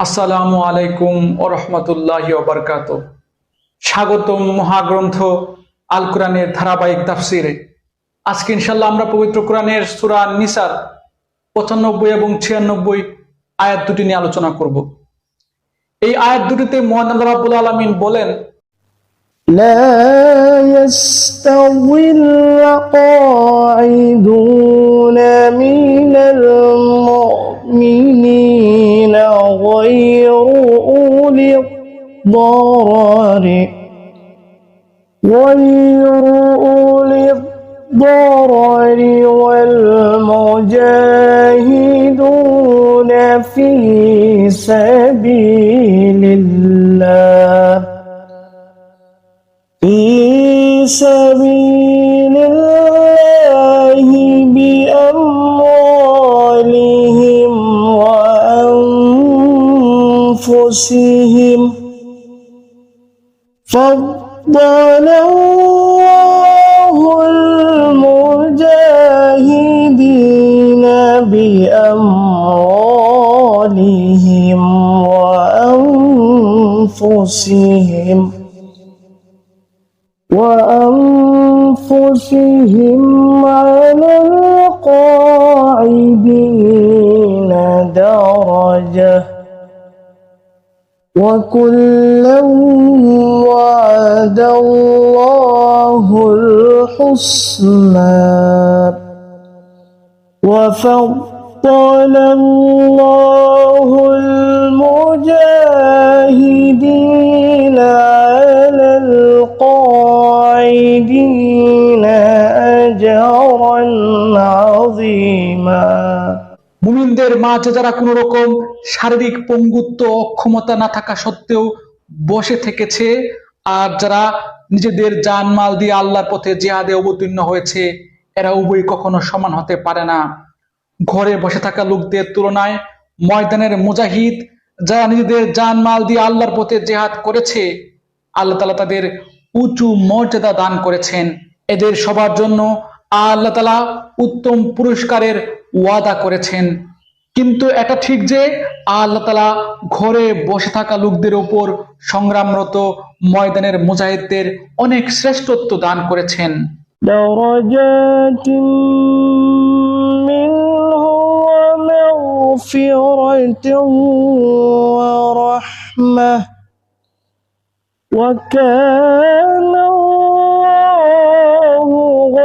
আসসালামু আলাইকুম ও রহমতুল্লাহ বারকাত স্বাগতম মহাগ্রন্থ আল কোরআনের ধারাবাহিক তাফসিরে আজকে ইনশাল্লাহ আমরা পবিত্র কোরআনের সুরা নিসার পঁচানব্বই এবং ছিয়ানব্বই আয়াত দুটি নিয়ে আলোচনা করব এই আয়াত দুটিতে মোহান আল্লাহ রাবুল আলমিন বলেন لا يستوي القاعدون غير أولي الضرر غير أولي الضرر والمجاهدون في سبيل الله. في سبيل وأنفسهم فضل الله المجاهدين بأموالهم وأنفسهم وأنفسهم وكلا وعد الله الحسنى وفضل الله المجاهدين على القاعدين أجرا عظيما মুমিনদের মাঝে যারা কোনো রকম শারীরিক পঙ্গুত্ব, অক্ষমতা না থাকা সত্ত্বেও বসে থেকেছে, আর যারা নিজেদের জানমাল দিয়ে আল্লাহর পথে জিহাদে অবতীর্ণ হয়েছে, এরা উভয় কখনো সমান হতে পারে না। ঘরে বসে থাকা লোকদের তুলনায় ময়দানের মুজাহিদ যারা নিজেদের জানমাল দিয়ে আল্লাহর পথে জেহাদ করেছে, আল্লাহ তালা তাদের উঁচু মর্যাদা দান করেছেন। এদের সবার জন্য আল্লাহ তালা উত্তম পুরস্কারের ওয়াদা করেছেন কিন্তু এটা ঠিক যে আল্লাহ তালা ঘরে বসে থাকা লোকদের ওপর সংগ্রামরত ময়দানের মুজাহিদদের অনেক শ্রেষ্ঠত্ব দান করেছেন درجات منه ومغفرة ورحمة وكان الله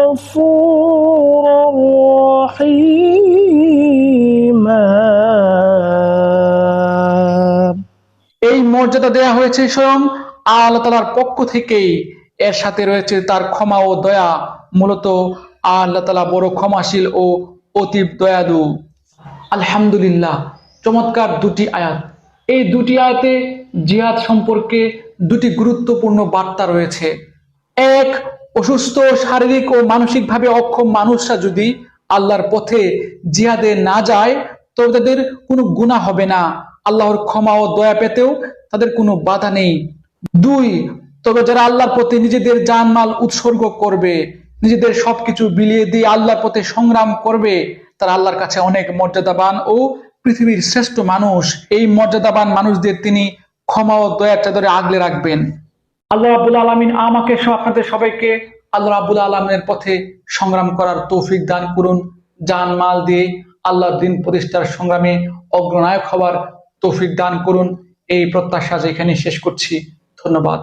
غفورا رحيما এই মর্যাদা দেয়া হয়েছে স্বয়ং আল্লাহ তালার পক্ষ থেকেই এর সাথে রয়েছে তার ক্ষমা ও দয়া মূলত আল্লাহ তালা বড় ক্ষমাশীল ও অতীব দয়ালু আলহামদুলিল্লাহ চমৎকার দুটি আয়াত এই দুটি আয়াতে জিহাদ সম্পর্কে দুটি গুরুত্বপূর্ণ বার্তা রয়েছে এক অসুস্থ, শারীরিক ও মানসিকভাবে অক্ষম মানুষরা যদি আল্লাহর পথে জিহাদে না যায়, তবে তাদের কোনো গুণা হবে না। আল্লাহর ক্ষমা ও দয়া পেতেও তাদের কোনো বাধা নেই। দুই, তবে যারা আল্লাহর পথে নিজেদের জানমাল উৎসর্গ করবে, নিজেদের সবকিছু বিলিয়ে দিয়ে আল্লাহর পথে সংগ্রাম করবে, তারা আল্লাহর কাছে অনেক মর্যাদাবান ও পৃথিবীর শ্রেষ্ঠ মানুষ। এই মর্যাদাবান মানুষদের তিনি ক্ষমা ও দয়ার চাদরে আগলে রাখবেন। আল্লাহ রাবুল আলমিন আমাকে সহ আপনাদের সবাইকে আল্লাহ রাবুল আলমিনের পথে সংগ্রাম করার তৌফিক দান করুন যান মাল দিয়ে আল্লাহর দিন প্রতিষ্ঠার সংগ্রামে অগ্রনায়ক হওয়ার তৌফিক দান করুন। এই প্রত্যাশা যেখানে শেষ করছি। ধন্যবাদ।